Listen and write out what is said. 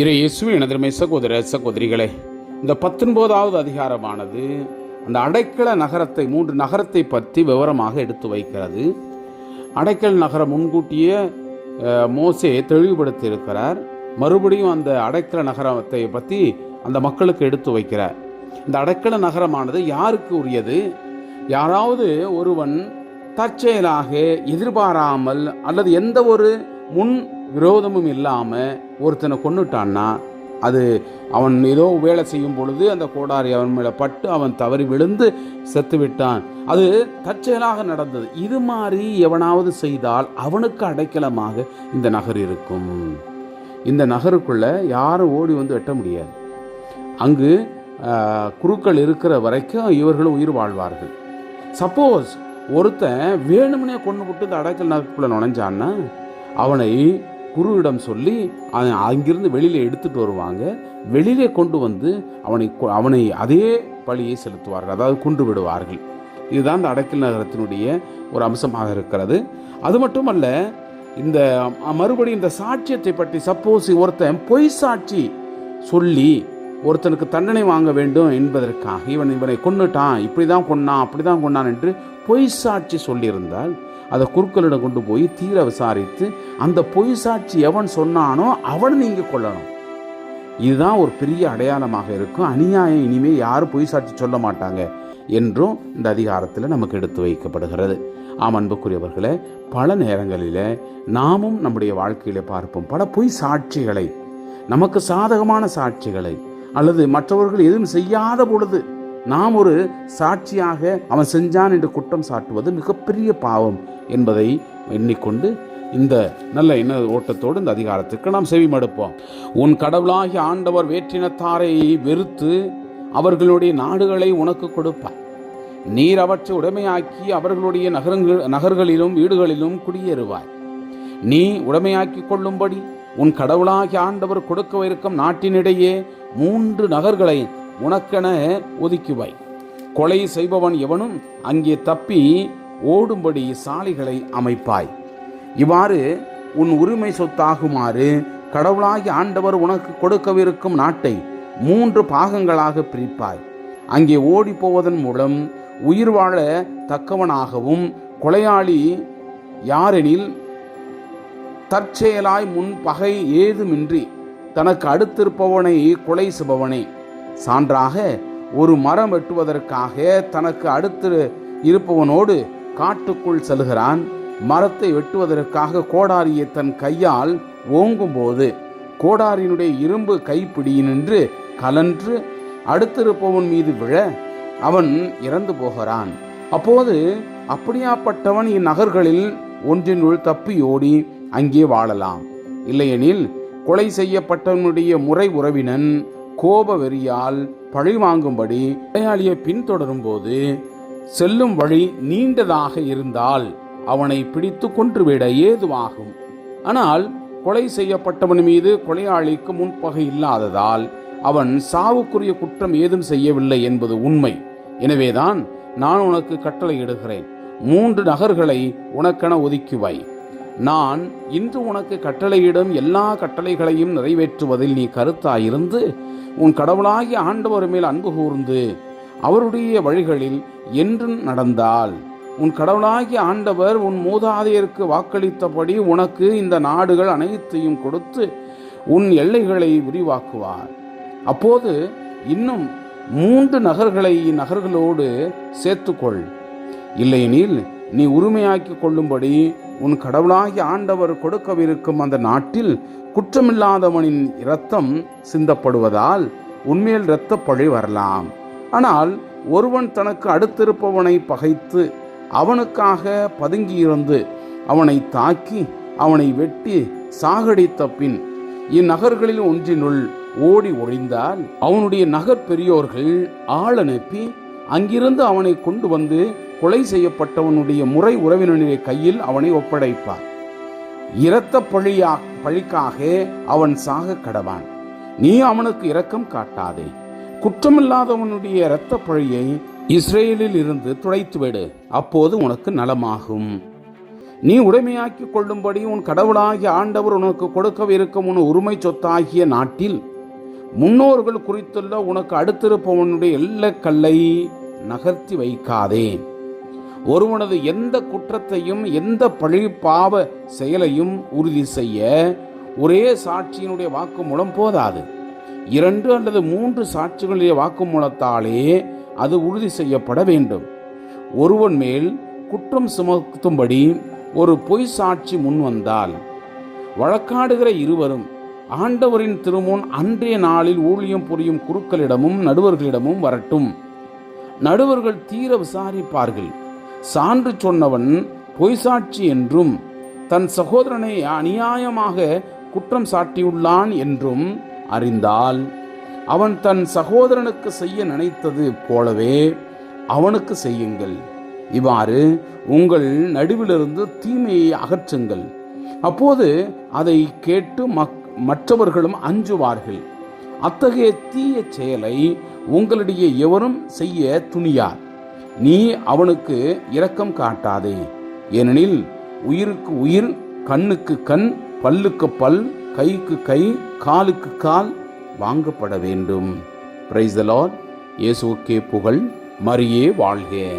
இறை இயேசுவே எனதருமை சகோதர சகோதரிகளே இந்த பத்தொன்பதாவது அதிகாரமானது அந்த அடைக்கல நகரத்தை மூன்று நகரத்தை பற்றி விவரமாக எடுத்து வைக்கிறது. அடைக்கல் நகரம் முன்கூட்டியே மோசே தெளிவுபடுத்தி இருக்கிறார் மறுபடியும் அந்த அடைக்கல நகரத்தை பற்றி அந்த மக்களுக்கு எடுத்து வைக்கிறார். இந்த அடைக்கல நகரமானது யாருக்கு உரியது? யாராவது ஒருவன் தற்செயலாக எதிர்பாராமல் அல்லது எந்த ஒரு முன் விரோதமும் இல்லாமல் ஒருத்தனை கொன்னுட்டான்னா அது அவன் ஏதோ வேலை செய்யும் பொழுது அந்த கோடாரி அவன் மேலே பட்டு அவன் தவறி விழுந்து செத்து விட்டான். அது தற்செயலாக நடந்தது. இது மாதிரி எவனாவது செய்தால் அவனுக்கு அடைக்கலமாக இந்த நகர் இருக்கும். இந்த நகருக்குள்ளே யாரும் ஓடி வந்து வெட்ட முடியாது. அங்கு குருக்கள் இருக்கிற வரைக்கும் இவர்களும் உயிர் வாழ்வார்கள். சப்போஸ் ஒருத்தன் வேணும்னே கொண்டு விட்டு இந்த அடைக்கல் நகருக்குள்ளே நுழைஞ்சான்னா அவனை குருவிடம் சொல்லி அங்கிருந்து வெளியில் எடுத்துகிட்டு வருவாங்க. வெளியிலே கொண்டு வந்து அவனை கொ- அவனை அதே பழியை செலுத்துவார்கள். அதாவது கொண்டு விடுவார்கள். இதுதான் இந்த அடக்கில் நகரத்தினுடைய ஒரு அம்சமாக இருக்கிறது. அது மட்டுமல்ல இந்த மறுபடியும் இந்த சாட்சியத்தை பற்றி சப்போஸ் ஒருத்தன் பொய் சாட்சி சொல்லி ஒருத்தனுக்கு தண்டனை வாங்க வேண்டும் என்பதற்காக இவன் இவனை கொண்டுட்டான் இப்படி தான் கொன்னான் அப்படி தான் கொன்னான் என்று பொய் சாட்சி சொல்லியிருந்தால் அதை குருக்களிடம் கொண்டு போய் தீர விசாரித்து அந்த பொய் சாட்சி எவன் சொன்னானோ அவன் நீங்கள் கொள்ளணும் இதுதான் ஒரு பெரிய அடையாளமாக இருக்கும். அநியாயம் இனிமேல் யாரும் பொய் சாட்சி சொல்ல மாட்டாங்க என்றும் இந்த அதிகாரத்தில் நமக்கு எடுத்து வைக்கப்படுகிறது. ஆம் அன்புக்குரியவர்களே பல நேரங்களில் நாமும் நம்முடைய வாழ்க்கையில் பார்ப்போம். பல பொய் சாட்சிகளை நமக்கு சாதகமான சாட்சிகளை அல்லது மற்றவர்கள் எதுவும் செய்யாத பொழுது நாம் ஒரு சாட்சியாக அவன் செஞ்சான் என்று குற்றம் சாட்டுவது மிகப்பெரிய பாவம் என்பதை எண்ணிக்கொண்டு இந்த நல்ல இன ஓட்டத்தோடு இந்த அதிகாரத்துக்கு நாம் செவிமடுப்போம் உன் கடவுளாகிய ஆண்டவர் வேற்றினத்தாரை வெறுத்து அவர்களுடைய நாடுகளை உனக்கு கொடுப்பார். நீர் அவற்றை உடைமையாக்கி அவர்களுடைய நகரங்கள் நகர்களிலும் வீடுகளிலும் குடியேறுவாய். நீ உடைமையாக்கி கொள்ளும்படி உன் கடவுளாகிய ஆண்டவர் கொடுக்கவிருக்கும் நாட்டினிடையே மூன்று நகர்களை உனக்கென ஒதுக்குவாய். கொலை செய்பவன் எவனும் அங்கே தப்பி ஓடும்படி சாலைகளை அமைப்பாய். இவ்வாறு உன் உரிமை சொத்தாகுமாறு கடவுளாகி ஆண்டவர் உனக்கு கொடுக்கவிருக்கும் நாட்டை மூன்று பாகங்களாக பிரிப்பாய். அங்கே ஓடி போவதன் மூலம் உயிர் வாழ தக்கவனாகவும் கொலையாளி யாரெனில் தற்செயலாய் முன் பகை ஏதுமின்றி தனக்கு அடுத்திருப்பவனை கொலை செய்பவனே. சான்றாக ஒரு மரம் வெட்டுவதற்காக தனக்கு அடுத்து இருப்பவனோடு காட்டுக்குள் செல்கிறான். மரத்தை வெட்டுவதற்காக கோடாரியை தன் கையால் ஓங்கும்போது கோடாரியினுடைய இரும்பு கைப்பிடி நின்று கலன்று அடுத்திருப்பவன் மீது விழ அவன் இறந்து போகிறான். அப்போது அப்படியாப்பட்டவன் இந்நகர்களில் ஒன்றினுள் தப்பியோடி அங்கே வாழலாம். இல்லையெனில் கொலை செய்யப்பட்டவனுடைய முறை உறவினன் கோப வெறியால் பழி வாங்கும்படி விளையாளியை பின்தொடரும் போது செல்லும் வழி நீண்டதாக இருந்தால் அவனை பிடித்து கொன்றுவிட ஏதுவாகும். ஆனால் கொலை செய்யப்பட்டவன் மீது கொலையாளிக்கு முன்பகை இல்லாததால் அவன் சாவுக்குரிய குற்றம் ஏதும் செய்யவில்லை என்பது உண்மை. எனவேதான் நான் உனக்கு கட்டளையிடுகிறேன். மூன்று நகர்களை உனக்கென ஒதுக்குவை நான் இன்று உனக்கு கட்டளையிடும் எல்லா கட்டளைகளையும் நிறைவேற்றுவதில் நீ கருத்தாயிருந்து உன் கடவுளாகிய ஆண்டவர் மேல் அன்பு கூர்ந்து அவருடைய வழிகளில் என்றும் நடந்தால் உன் கடவுளாகிய ஆண்டவர் உன் மூதாதையருக்கு வாக்களித்தபடி உனக்கு இந்த நாடுகள் அனைத்தையும் கொடுத்து உன் எல்லைகளை விரிவாக்குவார். அப்போது இன்னும் மூன்று நகர்களை இந்நகர்களோடு சேர்த்துக்கொள். இல்லையெனில் நீ உரிமையாக்கி கொள்ளும்படி உன் கடவுளாகிய ஆண்டவர் கொடுக்கவிருக்கும் அந்த நாட்டில் குற்றமில்லாதவனின் இரத்தம் சிந்தப்படுவதால் உண்மையில் இரத்த பழி வரலாம். ஆனால் ஒருவன் தனக்கு அடுத்திருப்பவனை பகைத்து அவனுக்காக பதுங்கியிருந்து அவனை தாக்கி அவனை வெட்டி சாகடித்த பின் இந்நகர்களில் ஒன்றினுள் ஓடி ஒழிந்தால் அவனுடைய நகர் பெரியோர்கள் ஆள் அனுப்பி அங்கிருந்து அவனை கொண்டு வந்து கொலை செய்யப்பட்டவனுடைய முறை உறவினனுடைய கையில் அவனை ஒப்படைப்பார். இரத்த பழியா பழிக்காக அவன் சாக கடவான். நீ அவனுக்கு இரக்கம் காட்டாதே. குற்றமில்லாதவனுடைய இரத்த பழியை இஸ்ரேலில் இருந்து துடைத்துவிடு அப்போது உனக்கு நலமாகும். நீ உடைமையாக்கிக் கொள்ளும்படி உன் கடவுளாகிய ஆண்டவர் உனக்கு கொடுக்கவிருக்கும் உன் உரிமை சொத்தாகிய நாட்டில் முன்னோர்கள் குறித்துள்ள உனக்கு அடுத்திருப்பவனுடைய எல்லக்கல்லை நகர்த்தி வைக்காதே. ஒருவனது எந்த குற்றத்தையும் எந்த பழி பாவ செயலையும் உறுதி செய்ய ஒரே சாட்சியினுடைய வாக்குமூலம் போதாது. இரண்டு அல்லது மூன்று சாட்சிகளுடைய வாக்குமூலத்தாலே அது உறுதி செய்யப்பட வேண்டும். ஒருவன் மேல் குற்றம் சுமத்தும்படி ஒரு பொய் சாட்சி முன் வந்தால் வழக்காடுகிற இருவரும் ஆண்டவரின் திருமுன் அன்றைய நாளில் ஊழியம் புரியும் குருக்களிடமும் நடுவர்களிடமும் வரட்டும். நடுவர்கள் தீர விசாரிப்பார்கள். சான்று சொன்னவன் பொய்சாட்சி என்றும் தன் சகோதரனை அநியாயமாக குற்றம் சாட்டியுள்ளான் என்றும் அறிந்தால் அவன் தன் சகோதரனுக்கு செய்ய நினைத்தது போலவே அவனுக்கு செய்யுங்கள். இவ்வாறு உங்கள் நடுவிலிருந்து தீமையை அகற்றுங்கள். அப்போது அதை கேட்டு மக் மற்றவர்களும் அஞ்சுவார்கள். அத்தகைய தீய செயலை உங்களிடையே எவரும் செய்ய துணியார். நீ அவனுக்கு இரக்கம் காட்டாதே. ஏனெனில் உயிருக்கு உயிர் கண்ணுக்கு கண் பல்லுக்கு பல் கைக்கு கை காலுக்கு கால் வாங்கப்பட வேண்டும். பிரைஸ் இயேசுக்கே லார்ட் புகழ். மரியே வாழ்க.